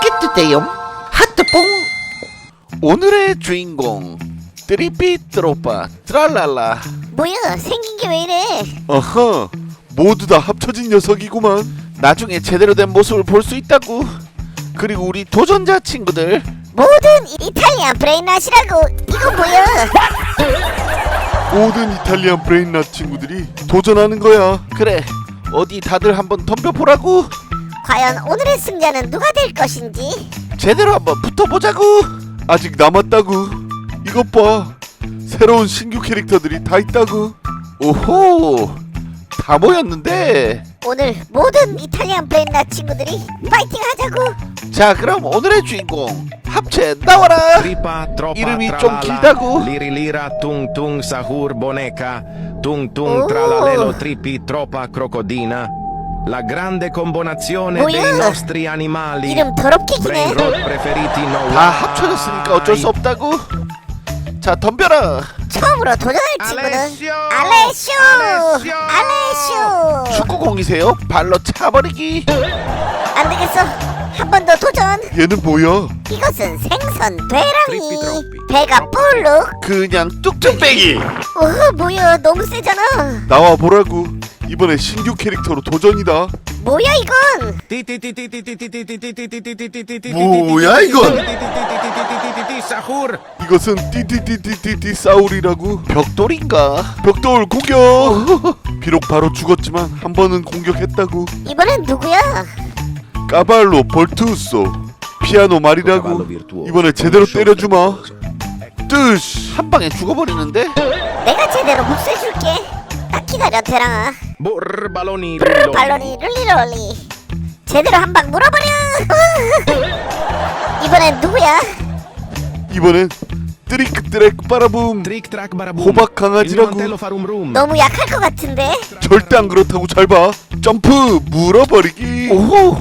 좋겠는데요? 하트뽕? 오늘의 주인공 트리피 트로파 트랄랄라. 뭐야 생긴 게 왜 이래? 아하 모두 다 합쳐진 녀석이구만. 나중에 제대로 된 모습을 볼 수 있다고. 그리고 우리 도전자 친구들. 모든 이- 이탈리안 브레인낫이라고. 이거 뭐야? 모든 이탈리안 브레인낫 친구들이 도전하는 거야. 그래 어디 다들 한번 덤벼보라고 과연 오늘의 승자는 누가 될 것인지? 제대로 한번 붙어보자고 아직 남았다고 이것 봐. 새로운 신규 캐릭터들이 다 있다고 오호. 다 모였는데. 오늘 모든 이탈리안 브레인낫 친구들이 파이팅 하자고 자 그럼 오늘의 주인공 합체 나와라. Tripa, troppa, 이름이 좀 길다고 sahur, boneca, tung Oh. tung, tralalelo, trippi, troppa, crocodina. La grande combinazione 뭐야? dei nostri animali. 이름 더럽게 기네 Brain rot preferiti no 다 합쳐졌으니까 어쩔 수 없다고. 자 덤벼라. 처음으로 도전할 친구는 알레시오! 알레쇼 알레시오! 알레쇼 축구공이세요? 발로 차버리기. 안 되겠어. 한 번 더 도전. 얘는 뭐야? 이것은 생선 되랑이. 트로피. 배가 볼록 그냥 뚝뚝 빼기. 오 뭐야. 너무 세잖아. 나와 보라고 이번에 신규 캐릭터로 도전이다. 뭐야 이건? 뭐야, 이건? 이것은 띠띠띠띠띠띠 사울이라고 벽돌인가 벽돌 공격 비록 바로 죽었지만 한 번은 공격했다고 이번엔 누구야 까발로 볼투소 피아노 말이라고 이번에 제대로 때려주마 뜨시 한 방에 죽어버리는데 내가 제대로 복수해줄게 딱 기다려 되랑아. Brr, balloni, 브르르 rillo. 발로니 룰리롤리. 제대로 한 방 물어버려. 이번엔 누구야? 이번엔 트리크 트랙 빠라붐 Trick, track, barabum. 호박 강아지라고. 너무 약할 것 같은데? 절대 안 그렇다고 잘 봐. 점프 물어버리기. 오호!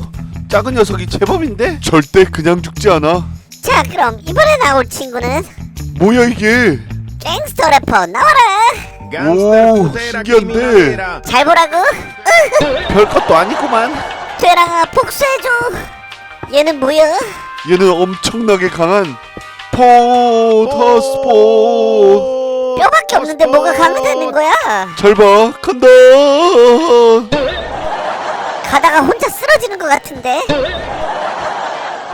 작은 녀석이 제법인데? 절대 그냥 죽지 않아. 자 그럼 이번에 나올 친구는? 뭐야 이게? 갱스터 래퍼 나와라 오, 신기한데. 잘 보라고? 별것도 아니구만. 되랑아 복수해줘. 얘는 뭐야 얘는 엄청나게 강한 포터스포 뼈밖에 없는데 뭐가 강하다는 거야? 잘 봐 간다. 가다가 혼자 쓰러지는 것 같은데?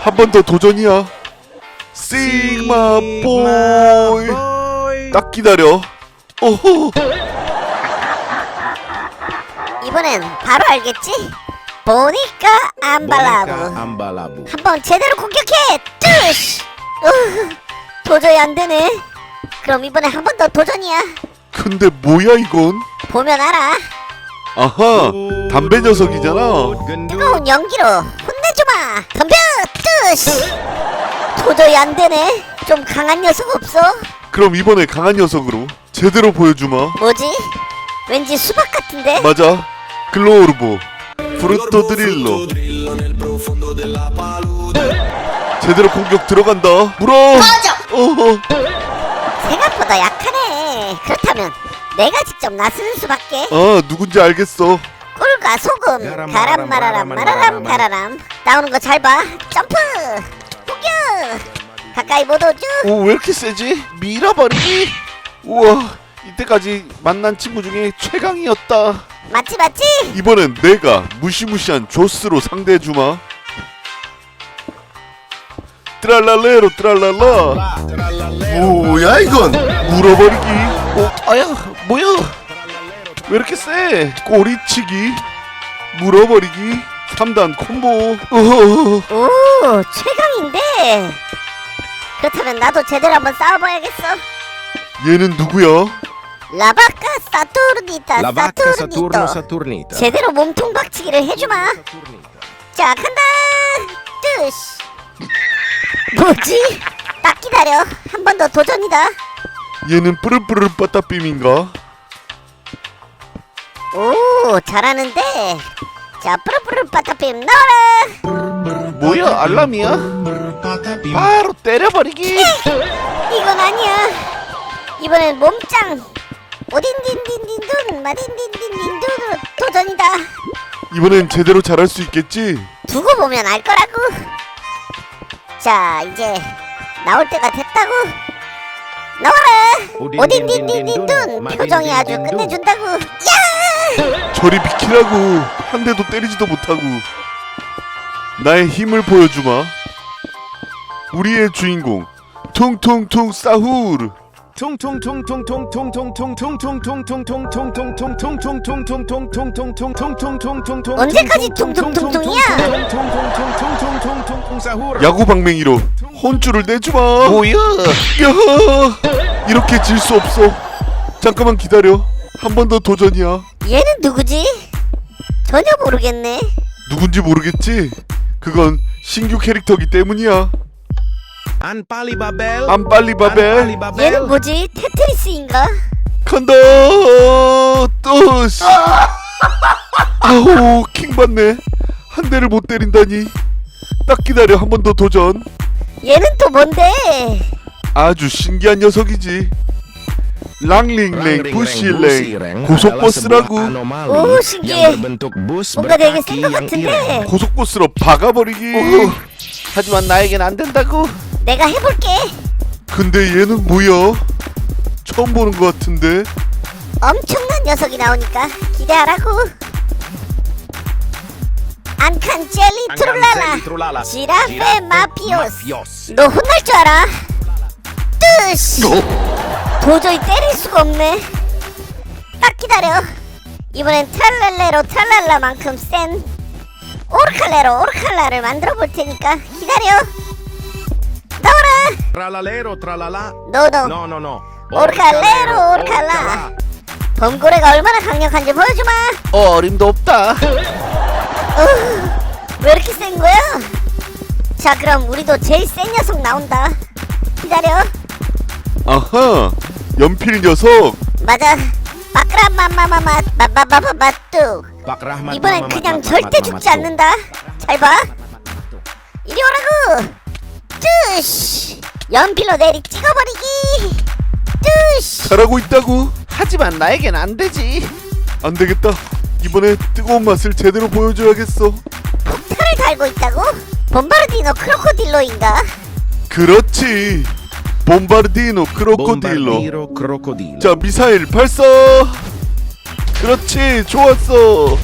한 번 더 도전이야. 시그마 보이. 딱 기다려 오호. 이번엔 바로 알겠지? 보니까 안 Boneca, 발라고 ambalabu. 한번 제대로 공격해. 뜨시. 으, 도저히 안 되네. 그럼 이번에 한 번 더 도전이야. 근데 뭐야 이건? 보면 알아. 아하 담배 녀석이잖아. 뜨거운 연기로 혼내주마 덤벼 뜨시. 도저히 안 되네. 좀 강한 녀석 없어? 그럼 이번에 강한 녀석으로 제대로 보여주마. 뭐지? 왠지 수박 같은데? 맞아. 글로르보. 프루토 드릴로 제대로 공격 들어간다. 물어. 어허. 생각보다 약하네. 그렇다면 내가 직접 나서는 수밖에 아 누군지 알겠어. 꿀과 소금. 가람, 마라람 마라람. 가라람. 나오는 거 잘 봐. 점프! 공격 가까이 못 오죠 오 왜 이렇게 세지? 밀어버리기? 우와 이때까지 만난 친구 중에 최강이었다. 맞지 맞지? 이번엔 내가 무시무시한 조스로 상대해주마. 트랄랄레로 트랄랄라. 뭐야 이건? 물어버리기. 오 아야 뭐야? 왜 이렇게 세? 꼬리치기. 물어버리기. 3단 콤보. 어허. 오 최강인데 그렇다면 나도 제대로 한번 싸워봐야겠어. 얘는 누구야 라바카 사투르니타 La vacca Saturno Saturnita. 제대로 몸통 박치기를 해주마. 자 간다. 뜨시. 뭐지? 딱 기다려. 한 번 더 도전이다. 얘는 뿌르뿌르 빠따빔인가? 오 잘하는데. 자 뿌르뿌르 빠따빔. 나와라 뭐야 알람이야? 바로 때려버리기. 이건 아니야. 이번엔 몸짱. 오딘딘딘딘둔 마딘딘딘딘둔으로 도전이다. 이번엔 제대로 잘할 수 있겠지? 두고 보면 알 거라고. 자 이제 나올 때가 됐다고. 나와라. 오딘딘딘딘둔 표정이 아주 끝내준다고. 야! 저리 비키라고. 한 대도 때리지도 못하고 나의 힘을 보여주마 우리의 주인공 퉁퉁퉁 사후르 언제까지 퉁퉁퉁퉁이야? 야구 방맹이로 혼쭐을 내주마 뭐야? 야하 이렇게 질 수 없어 잠깐만 기다려 한 번 더 도전이야 얘는 누구지? 전혀 모르겠네 누군지 모르겠지 그건 신규 캐릭터기 때문이야. 안팔리바벨. 안빨리바벨. 얘는 뭐지? 테트리스인가? 간다 또 씨 아우 킹 받네. 한 대를 못 때린다니. 딱 기다려 한 번 더 도전. 얘는 또 뭔데? 아주 신기한 녀석이지 랑링랭 부시랭. 고속버스라고. 오, 신기해. 뭔가 되게 센것 같은데. 고속버스로 박아버리기. 오, 하지만 나에겐 안 된다고. 내가 해볼게. 근데 얘는 뭐야? 처음 보는 것 같은데. 엄청난 녀석이 나오니까 기대하라고. 안칸 젤리 트롤라라. 지라페 마피오스. 너 혼날 줄 알아? 뜨시 도저히 때릴 수가 없네. 딱 기다려. 이번엔 트랄랄레로 트랄랄라만큼 센 오르칼레로 오르칼라를 만들어 볼 테니까 기다려. 나와라! 너너. No no no. 오르칼레로 오르칼라. 범고래가 얼마나 강력한지 보여주마. 어, 어림도 없다. 왜 이렇게 센 거야? 자 그럼 우리도 제일 센 녀석 나온다. 기다려. 아하 연필 녀석. 맞아. 바크라마마마마 마마마마마뚜 Pakrahmat 이번엔 그냥 절대 죽지 않는다. 잘봐. 이리 오라고. 뜨시. 연필로 내리 찍어버리기. 뜨시. 잘하고 있다고. 하지만 나에겐 안 되지. 안 되겠다. 이번에 뜨거운 맛을 제대로 보여줘야겠어. 폭탄을 달고 있다고? bombardiно 크로코딜로인가? 그렇지 봄바르디노 크로코딜로. Bombardiro crocodilo 자 미사일 발사! 그렇지 좋았어. 어,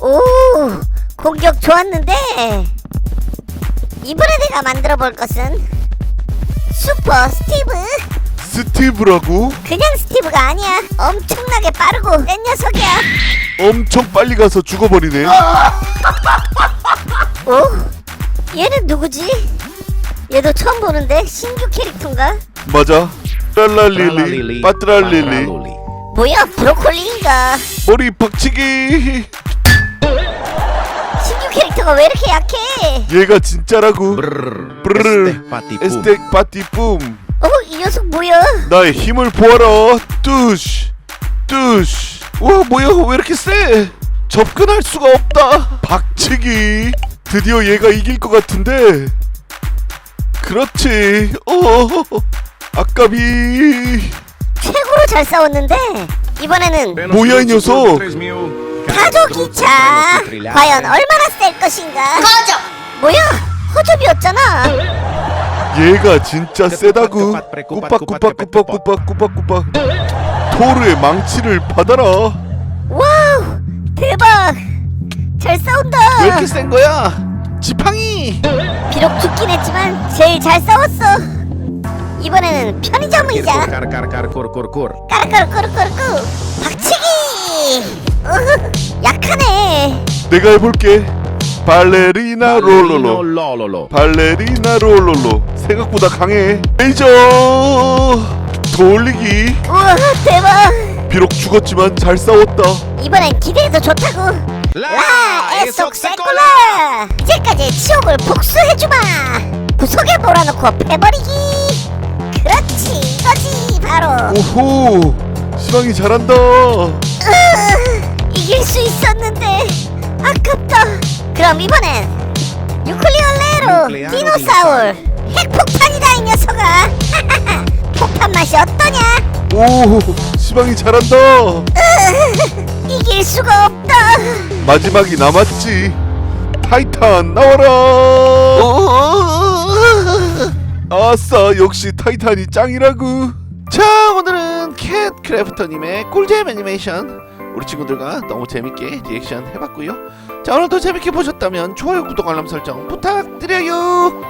오 공격 좋았는데 이번에 내가 만들어 볼 것은 슈퍼 스티브. 스티브라고? 그냥 스티브가 아니야. 엄청나게 빠르고 센 녀석이야. 엄청 빨리 가서 죽어버리네. 오 얘는 누구지? 얘도 처음 보는데 신규 캐릭터인가? 맞아 랄랄릴리 patraluli. 뭐야 브로콜리인가? 머리 박치기 신규 캐릭터가 왜 이렇게 약해? 얘가 진짜라고 브르르. 에스텍 파티 뿜 어 이 녀석 뭐야? 나의 힘을 보아라 뚜시 뚜시 와, 뭐야? 왜 이렇게 세? 접근할 수가 없다. 박치기 드디어 얘가 이길 것 같은데 그렇지 어 아까비 최고로 잘 싸웠는데 이번에는 뭐야, 이 녀석? 타조 기차 과연 얼마나 셀 것인가? 꺼져! 뭐야 허접이었잖아 얘가 진짜 세다구 꾸빡꾸빡꾸빡꾸빡꾸빡꾸빡 토르의 망치를 받아라 와우 대박 잘 싸운다 왜 이렇게 센 거야? 지팡이. 비록 죽긴 했지만 제일 잘 싸웠어. 이번에는 편의점 의자. cor. 까르까르꾸르꾸르꾸 박치기! 으흐, 약하네. 내가 해볼게. 발레리나 롤롤로 Lololo. 발레리나 롤롤로 생각보다 강해. 레이저! 돌리기. 우와 대박. 비록 죽었지만 잘 싸웠다. 이번엔 기대해도 좋다고 라 에속 세콜라! 이제까지 지옥을 복수해주마! 구석에 몰아놓고 패버리기! 그렇지! 이거지 바로! 오호 시방이 잘한다! 으, 이길 수 있었는데 아깝다! 그럼 이번엔 유클리올레로 디노사울 핵폭탄이다 이 녀석아! 폭탄 맛이 어떠냐? 오 시방이 잘한다! 으, 이길 수가 없다. 마지막이 남았지. 타이탄 나와라! 어, 어, 어, 아싸 역시 타이탄이 짱이라고 자 오늘은 캣 크래프터님의 꿀잼 애니메이션. 우리 친구들과 너무 재밌게 리액션 해봤고요. 자 오늘도 재밌게 보셨다면 좋아요 구독 알람 설정 부탁드려요